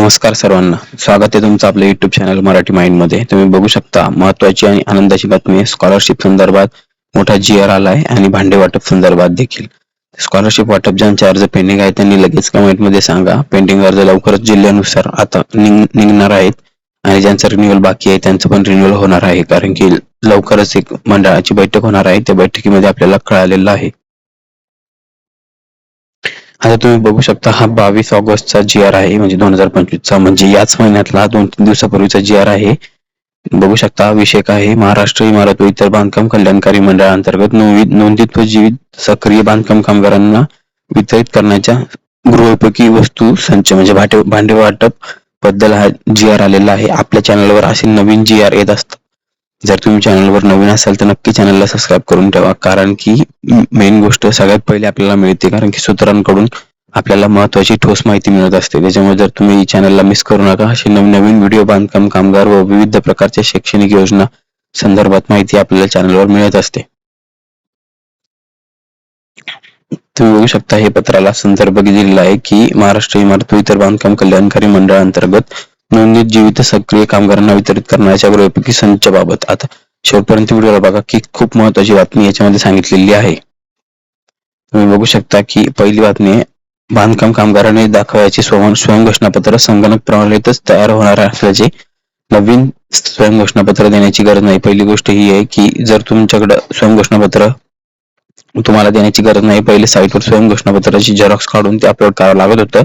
नमस्कार सर्वांना. स्वागत आहे तुमचं आपल्या युट्यूब चॅनल मराठी माइंडमध्ये. तुम्ही बघू शकता महत्वाची आणि आनंदाची बातमी स्कॉलरशिप संदर्भात मोठा जी आर आलाय आणि भांडे वाटप संदर्भात देखील. स्कॉलरशिप वाटप ज्यांचे अर्ज पेंडिंग आहे त्यांनी लगेच कमेंटमध्ये सांगा. पेंडिंग अर्ज लवकरच जिल्ह्यानुसार आता निघ- निघणार आहेत आणि ज्यांचं रिन्युअल बाकी आहे त्यांचं पण रिन्युअल होणार आहे. कारण की लवकरच एक मंडळाची बैठक होणार आहे. त्या बैठकीमध्ये आपल्याला कळालेलं आहे. आता तुम्ही बघू शकता हा बावीस ऑगस्टचा जी आर आहे म्हणजे दोन हजार पंचवीसचा. म्हणजे याच महिन्यातला दोन तीन दिवसापूर्वीचा जी आर आहे. बघू शकता हा आहे. महाराष्ट्र इमारत व इतर बांधकाम कल्याणकारी मंडळाअंतर्गत नोंदित व जीवित सक्रिय बांधकाम कामगारांना वितरित करण्याच्या गृहोपयोगी वस्तू संच म्हणजे भांडे वाटपबद्दल हा जी आर आलेला आहे. आपल्या चॅनलवर असे नवीन जी आर येत असतात. जर तुम्ही चॅनलवर नवीन असाल तर नक्की चॅनलला सबस्क्राईब करून ठेवा. कारण की मेन गोष्ट सगळ्यात पहिले आपल्याला मिळते. कारण की सूत्रांकडून आपल्याला महत्वाची ठोस माहिती मिळत असते. त्याच्यामुळे जर तुम्ही चॅनलला मिस करू नका असे नवनवीन व्हिडिओ बांधकाम कामगार व विविध प्रकारच्या शैक्षणिक योजना संदर्भात माहिती आपल्याला चॅनलवर मिळत असते. तुम्ही बघू शकता हे पत्राला संदर्भ दिलेला आहे की महाराष्ट्र इमारत व इतर बांधकाम कल्याणकारी मंडळांतर्गत नोंदणीत जीवित सक्रिय कामगारांना वितरित करण्याच्या गृहपैकी संचबाबत आता शेवटपर्यंत व्हिडिओला बघा की खूप महत्वाची बातमी याच्यामध्ये सांगितलेली आहे. तुम्ही बघू शकता की पहिली बातमी आहे बांधकाम कामगारांनी दाखवायचे स्वयं स्वयंघोषणापत्र संगणक प्रणालीतच तयार होणार असल्याचे. नवीन स्वयंघोषणापत्र देण्याची गरज नाही. पहिली गोष्ट ही आहे की जर तुमच्याकडे स्वयंघोषणापत्र तुम्हाला देण्याची गरज नाही पहिले साईटवर स्वयंघोषणापत्राची झेरॉक्स काढून ते अपलोड करावं लागत होतं.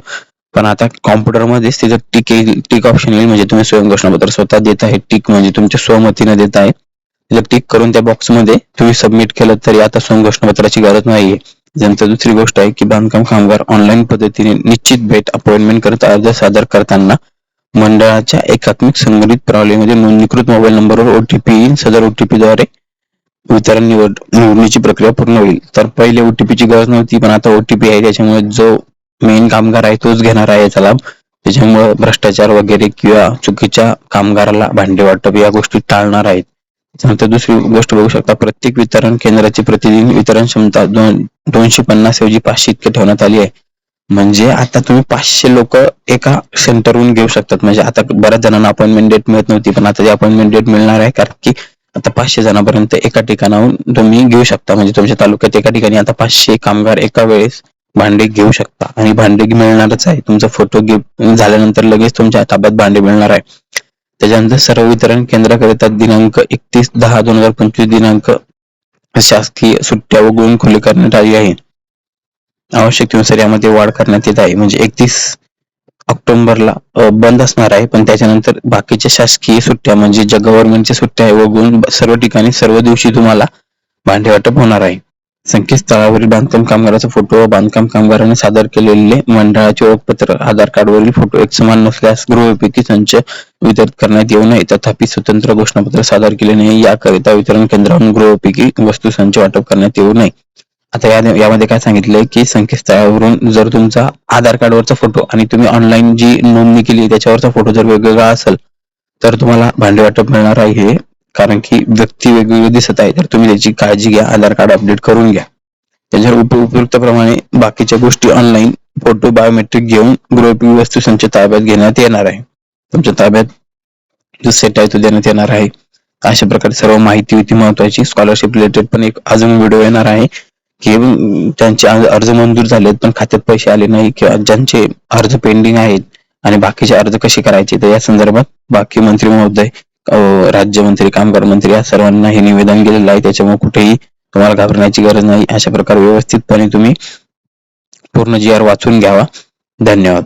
पण आता कॉम्प्युटरमध्येच तिथं टिक टिक ऑप्शन येईल म्हणजे तुम्ही स्वयंघोषणापत्र स्वतः देत आहे. टिक म्हणजे तुमच्या स्वमतीने देत आहे. तिला टिक करून त्या बॉक्समध्ये तुम्ही सबमिट केलं तरी आता स्वयंघोषणापत्राची गरज नाहीये. नंतर दुसरी गोष्ट आहे की बांधकाम कामगार ऑनलाईन पद्धतीने निश्चित भेट अपॉइंटमेंट करता अर्ज सादर करताना मंडळाच्या एकात्मिक संघटित प्रणालीमध्ये नोंदणीकृत मोबाईल नंबरवर ओटीपी येईल. सदर ओटीपी द्वारे वितरण निवड निवडणीची प्रक्रिया पूर्ण होईल. तर पहिले ओटीपीची गरज नव्हती पण आता ओटीपी आहे. त्याच्यामुळे जो मेन कामगार आहे तोच घेणार आहे याचा लाभ. त्याच्यामुळे भ्रष्टाचार वगैरे किंवा चुकीच्या कामगाराला भांडे वाटप या गोष्टी टाळणार आहेत. त्यानंतर दुसरी गोष्ट बघू शकता प्रत्येक वितरण केंद्राची प्रतिदिन वितरण क्षमता दोन दोनशे पन्नास ऐवजी पाचशे इतके ठेवण्यात आली आहे. म्हणजे आता तुम्ही पाचशे लोक एका सेंटरहून घेऊ शकतात. म्हणजे आता बऱ्याच जणांना अपॉइंटमेंट डेट मिळत नव्हती पण आता ती अपॉइंटमेंट डेट मिळणार आहे कारण की आता पाचशे जणांपर्यंत एका ठिकाणाहून तुम्ही घेऊ शकता. म्हणजे तुमच्या तालुक्यात एका ठिकाणी आता पाचशे कामगार एका वेळेस भांडे घेऊ शकता. आणि भांडे मिळणारच आहे. तुमचा फोटो झाल्यानंतर लगेच तुमच्या ताब्यात भांडे मिळणार आहे. त्याच्यानंतर सर्व वितरण केंद्राकरिता दिनांक एकतीस दहा दोन हजार पंचवीस दिनांक शासकीय सुट्ट्या वगळून खुले करण्यात आली आहे. आवश्यकतेनुसार यामध्ये वाढ करण्यात येत आहे. म्हणजे एकतीस ऑक्टोबरला बंद असणार आहे. पण त्याच्यानंतर बाकीच्या शासकीय सुट्ट्या म्हणजे ज्या गव्हर्नमेंटच्या सुट्ट्या आहे वगळून सर्व ठिकाणी सर्व दिवशी तुम्हाला भांडे वाटप होणार आहे. संकेतस्थळावरील बांधकाम कामगाराचा फोटो व बांधकाम कामगाराने सादर केलेले मंडळाचे ओळखपत्र आधार कार्डवरील फोटो एक समान नसल्यास गृहपैकी संच वितरित करण्यात येऊ नये. तथापि स्वतंत्र घोषणापत्र सादर केले नाही याकरिता वितरण केंद्रावरून गृहपैकी वस्तू संच वाटप करण्यात येऊ नये. आता या यामध्ये काय सांगितलंय की संकेतस्थळावरून जर तुमचा आधार कार्डवरचा फोटो आणि तुम्ही ऑनलाईन जी नोंदणी केली त्याच्यावरचा फोटो जर वेगवेगळा असेल तर तुम्हाला भांडे वाटप मिळणार आहे. कारण की व्यक्ती वेगवेगळी दिसत आहे तर तुम्ही त्याची काळजी घ्या आधार कार्ड अपडेट करून घ्या. त्याच्यावर उप उपयुक्तप्रमाणे बाकीच्या गोष्टी ऑनलाईन फोटो बायोमेट्रिक घेऊन गृहपी वस्तू संच ताब्यात घेण्यात येणार आहे. तुमच्या ताब्यात जो सेट आहे तो देण्यात येणार आहे. अशा प्रकारे सर्व माहिती होती महत्वाची. स्कॉलरशिप रिलेटेड पण एक अजून व्हिडिओ येणार आहे की त्यांचे अर्ज मंजूर झालेत पण खात्यात पैसे आले नाही किंवा ज्यांचे अर्ज पेंडिंग आहेत आणि बाकीचे अर्ज कसे करायचे तर या संदर्भात बाकी मंत्री महोदय राज्यमंत्री कामगार मंत्री या सर्वांना हे निवेदन केलेलं आहे. त्याच्यामुळे कुठेही तुम्हाला घाबरण्याची गरज नाही. अशा प्रकारे व्यवस्थितपणे तुम्ही पूर्ण जी आर वाचून घ्यावा. धन्यवाद.